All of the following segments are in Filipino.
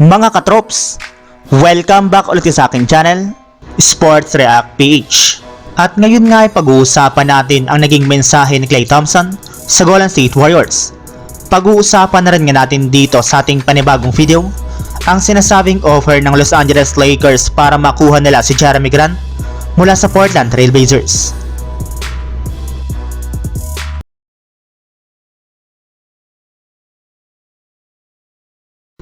Mga katrops, welcome back ulit sa aking channel, Sports React PH. At ngayon nga ay pag-uusapan natin ang naging mensahe ni Klay Thompson sa Golden State Warriors. Pag-uusapan na rin nga natin dito sa ating panibagong video ang sinasabing offer ng Los Angeles Lakers para makuha nila si Jeremy Grant mula sa Portland Trail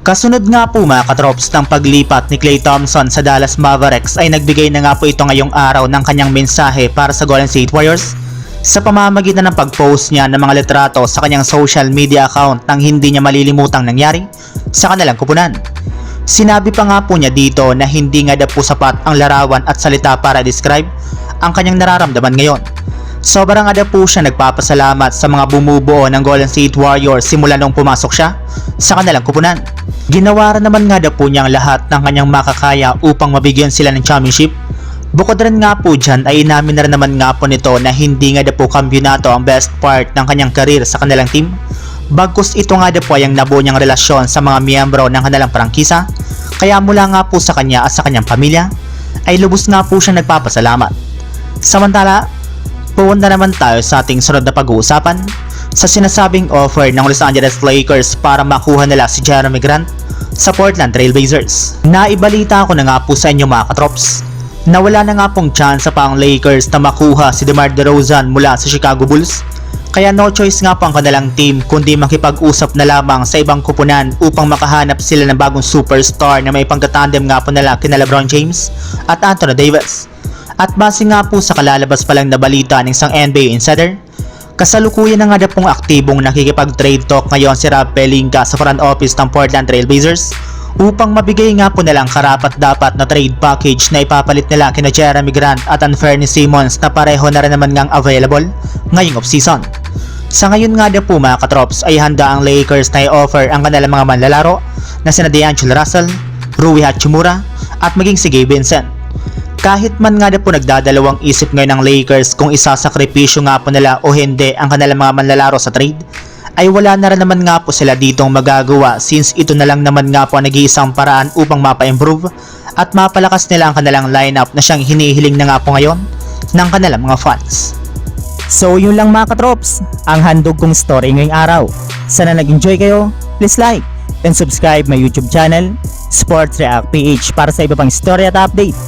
Kasunod nga po mga katrops ng paglipat ni Klay Thompson sa Dallas Mavericks ay nagbigay na nga po ito ngayong araw ng kanyang mensahe para sa Golden State Warriors sa pamamagitan ng pag-post niya ng mga litrato sa kanyang social media account nang hindi niya malilimutang nangyari sa kanilang kupunan. Sinabi pa nga po niya dito na hindi nga daw po sapat ang larawan at salita para describe ang kanyang nararamdaman ngayon. Sobrang nga po siya nagpapasalamat sa mga bumubuo ng Golden State Warriors simula nung pumasok siya sa kanilang kupunan. Ginawaran naman nga daw po niya ang lahat ng kanyang makakaya upang mabigyan sila ng championship. Bukod rin nga po dyan ay inamin na rin naman nga po nito na hindi nga daw po kampyonato ang best part ng kanyang karir sa kanilang team. Bagkus ito nga daw po ay ang nabuo niyang relasyon sa mga miyembro ng kanilang prangkisa. Kaya mula nga po sa kanya at sa kanyang pamilya ay lubos nga po siya nagpapasalamat. Samantala, Pupunta naman tayo sa ating sunod na pag-uusapan sa sinasabing offer ng Los Angeles Lakers para makuha nila si Jeremy Grant sa Portland Trail Blazers. Naibalita ko na nga po sa inyo mga katrops na wala na nga pong chance pa ang Lakers na makuha si DeMar DeRozan mula sa Chicago Bulls kaya no choice nga po ang kanilang team kundi makipag-usap na lamang sa ibang kupunan upang makahanap sila ng bagong superstar na may pangkatandem nga po nila kina LeBron James at Anthony Davis. At base nga po sa kalalabas pa lang na balita ng isang NBA insider, kasalukuyan na nga na pong aktibong nakikipag-trade talk ngayon si Rob Pelinka sa front office ng Portland Trail Blazers upang mabigay nga po nilang karapat dapat na trade package na ipapalit nila kina Jeremy Grant at Anthony Simmons na pareho na rin naman ngang available ngayong offseason. Sa ngayon nga na po mga katrops ay handa ang Lakers na i-offer ang kanilang mga manlalaro na sina D'Angelo Russell, Rui Hachimura at maging si Gabe Vincent. Kahit man nga na po nagdadalawang isip ngayon ng Lakers kung isasakripisyo nga po nila o hindi ang kanilang mga manlalaro sa trade, ay wala na rin naman nga po sila ditong magagawa since ito na lang naman nga po ang nag-iisang paraan upang mapa-improve at mapalakas nila ang kanilang lineup na siyang hinihiling na nga po ngayon ng kanilang mga fans. So yun lang mga katrops, ang handog kong story ngayong araw. Sana nag-enjoy kayo, please like and subscribe my YouTube channel, Sports React PH para sa iba pang story at update